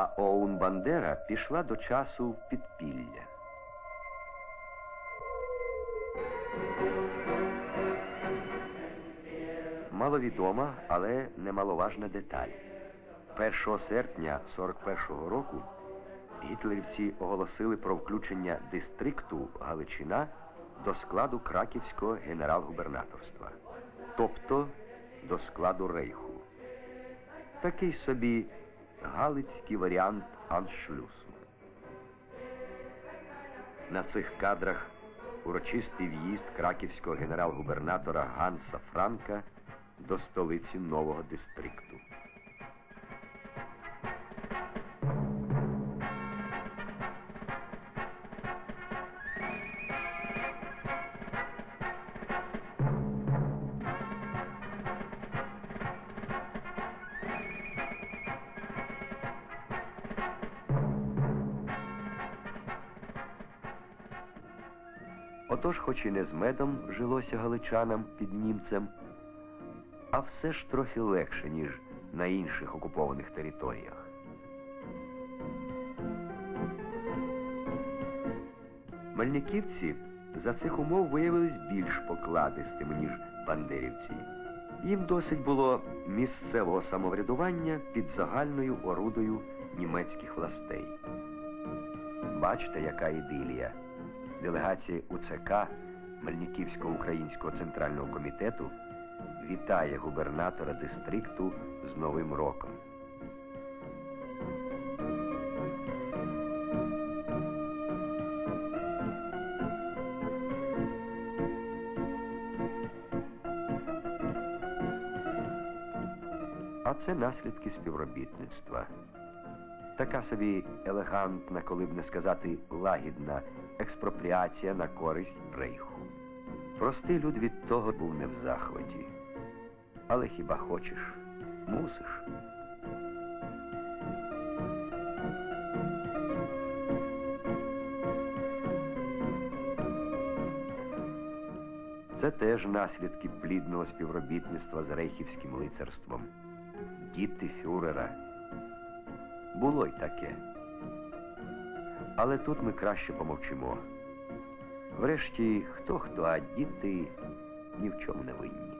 а Оун Бандера пішла до часу в підпілля. Маловідома, але немаловажна деталь. 1 серпня 41-го року гітлерівці оголосили про включення дистрикту Галичина до складу Краківського генерал-губернаторства, тобто до складу Рейху. Такий собі галицький варіант аншлюсу. На цих кадрах урочистий в'їзд краківського генерал-губернатора Ганса Франка до столиці нового дистрикту. Отож, хоч і не з медом жилося галичанам під німцем, а все ж трохи легше, ніж на інших окупованих територіях. Мельниківці за цих умов виявились більш покладистими, ніж бандерівці. Їм досить було місцевого самоврядування під загальною орудою німецьких властей. Бачите, яка ідилія. Делегація УЦК Мельниківського українського центрального комітету вітає губернатора дистрикту з Новим роком. А це наслідки співробітництва. Така собі елегантна, коли б не сказати лагідна експропріація на користь рейху. Простий люд від того був не в захваті. Але хіба хочеш, мусиш. Це теж наслідки плідного співробітництва з рейхівським лицарством. Діти фюрера. Було й таке. Але тут ми краще помовчимо. Врешті, хто хто, а діти ні в чому не винні.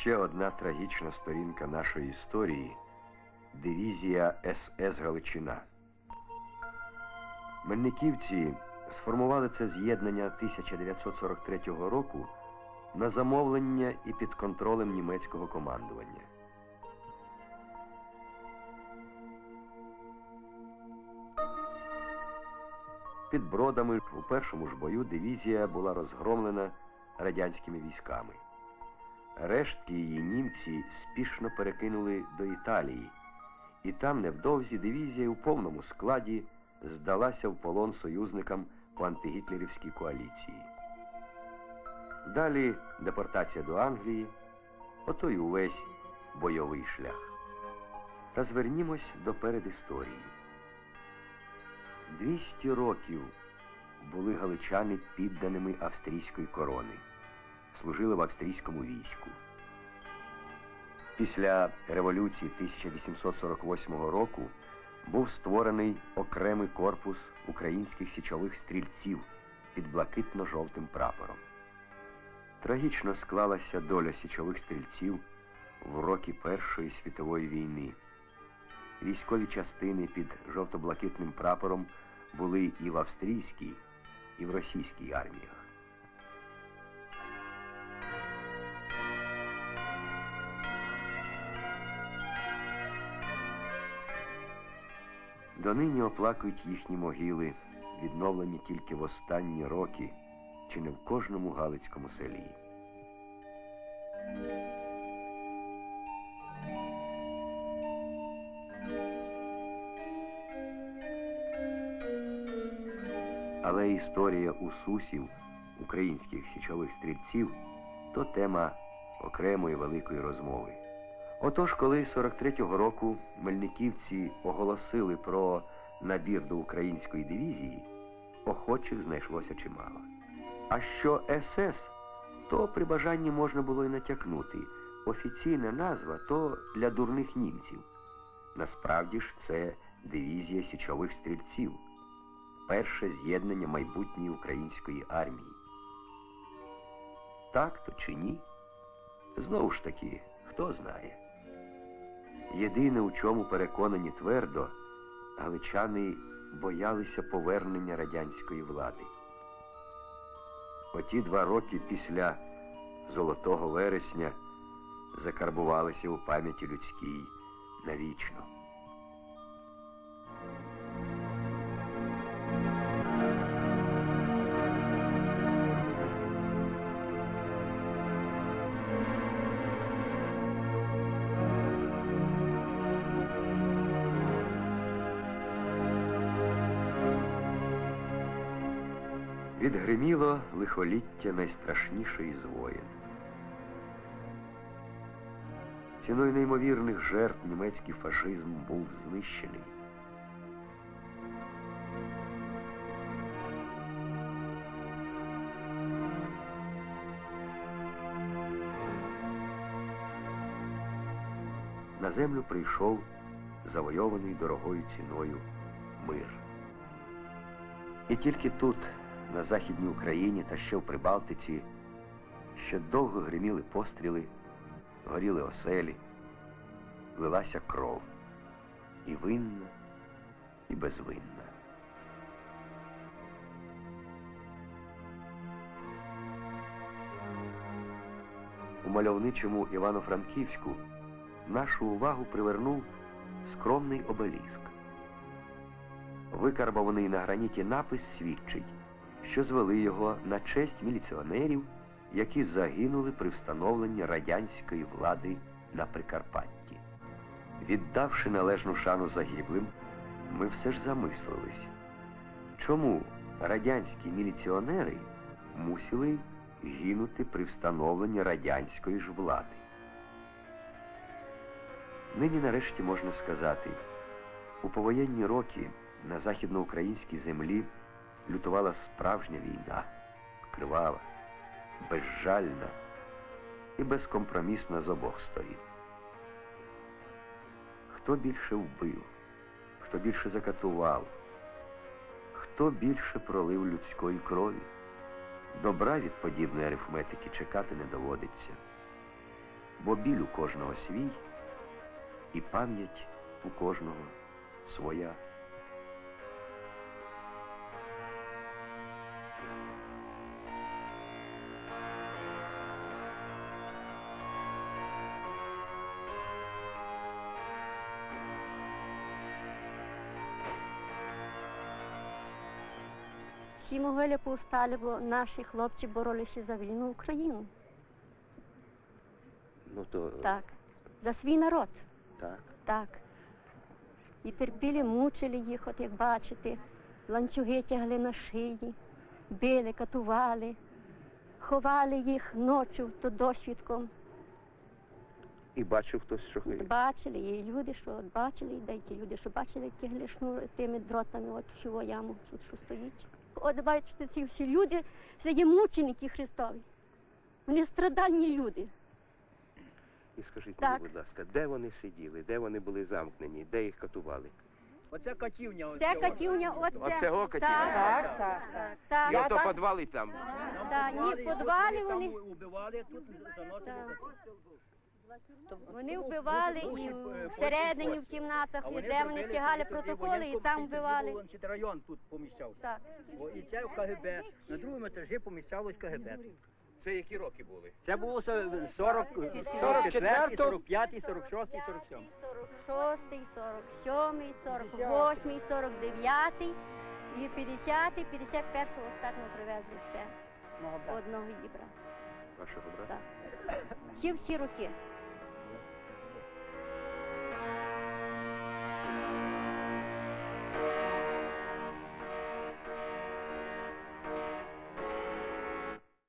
Ще одна трагічна сторінка нашої історії дивізія СС Галичина. Мельниківці сформували це з'єднання 1943 року на замовлення і під контролем німецького командування. Під бродами у першому ж бою дивізія була розгромлена радянськими військами. Рештки її німці спішно перекинули до Італії, і там невдовзі дивізія у повному складі здалася в полон союзникам у антигітлерівській коаліції. Далі депортація до Англії, ото й увесь бойовий шлях. Та звернімось до передісторії. 200 років були галичани підданими австрійської корони, служили в австрійському війську. Після революції 1848 року був створений окремий корпус українських січових стрільців під блакитно-жовтим прапором. Трагічно склалася доля січових стрільців в роки Першої світової війни. Військові частини під жовто-блакитним прапором були і в австрійській, і в російській арміях. Донині оплакують їхні могили, відновлені тільки в останні роки, чи не в кожному галицькому селі. Але історія усусів, українських січових стрільців, то тема окремої великої розмови. Отож, коли 43-го року мельниківці оголосили про набір до української дивізії, охочих знайшлося чимало. А що СС, то при бажанні можна було й натякнути. Офіційна назва то для дурних німців. Насправді ж це дивізія січових стрільців, перше з'єднання майбутньої української армії. Так то чи ні? Знову ж таки, хто знає. Єдине, у чому переконані твердо, галичани боялися повернення радянської влади. Оті два роки після Золотого вересня закарбувалися у пам'яті людській навічно. Відгриміло лихоліття найстрашнішої з воєн. Ціною неймовірних жертв німецький фашизм був знищений. На землю прийшов завойований дорогою ціною мир. І тільки тут, на Західній Україні та ще в Прибалтиці, ще довго гриміли постріли, горіли оселі, лилася кров. І винна, і безвинна. У мальовничому Івано-Франківську нашу увагу привернув скромний обеліск. Викарбований на граніті напис свідчить, що звели його на честь міліціонерів, які загинули при встановленні радянської влади на Прикарпатті. Віддавши належну шану загиблим, ми все ж замислились, чому радянські міліціонери мусили гинути при встановленні радянської ж влади. Нині нарешті можна сказати, у повоєнні роки на західноукраїнській землі лютувала справжня війна, кривава, безжальна і безкомпромісна з обох сторін. Хто більше вбив, хто більше закатував, хто більше пролив людської крові, добра від подібної арифметики чекати не доводиться, бо біль у кожного свій і пам'ять у кожного своя. Всі могили повстали, бо наші хлопці боролися за вільну Україну. Ну то Так. За свій народ. так. Так. І терпіли, мучили їх, от як бачите, ланцюги тягли на шиї, били, катували, ховали їх ночі то досвідком. І бачив хтось, що Бачили, і люди, що от бачили, і деякі люди, що бачили, тягли шнур тими дротами, от всю яму, тут що стоїть. От бачите, ці всі люди, це є мученики Христові. Вони страдальні люди. І скажіть Так. мені, будь ласка, де вони сиділи, де вони були замкнені, де їх катували? Оце катівня. ось Це цього. катівня, оце. Оцього катівня? Так, Так, так, так. так. І ото підвали там. Так, ні, в підвалі Там убивали, тут заносили. Так. вони вбивали і всередині в кімнатах, і де вони стягали протоколи, і там вбивали. район тут поміщався. Так. О, І це в КГБ. На другому етажі поміщалось КГБ. Це які роки були? Це було со- 40, 44, 45, 46, 47. 46, 47, 48, 49 і 50, 51 останньо привезли ще одного їбра. Вашого брата? Так. Всі всі роки.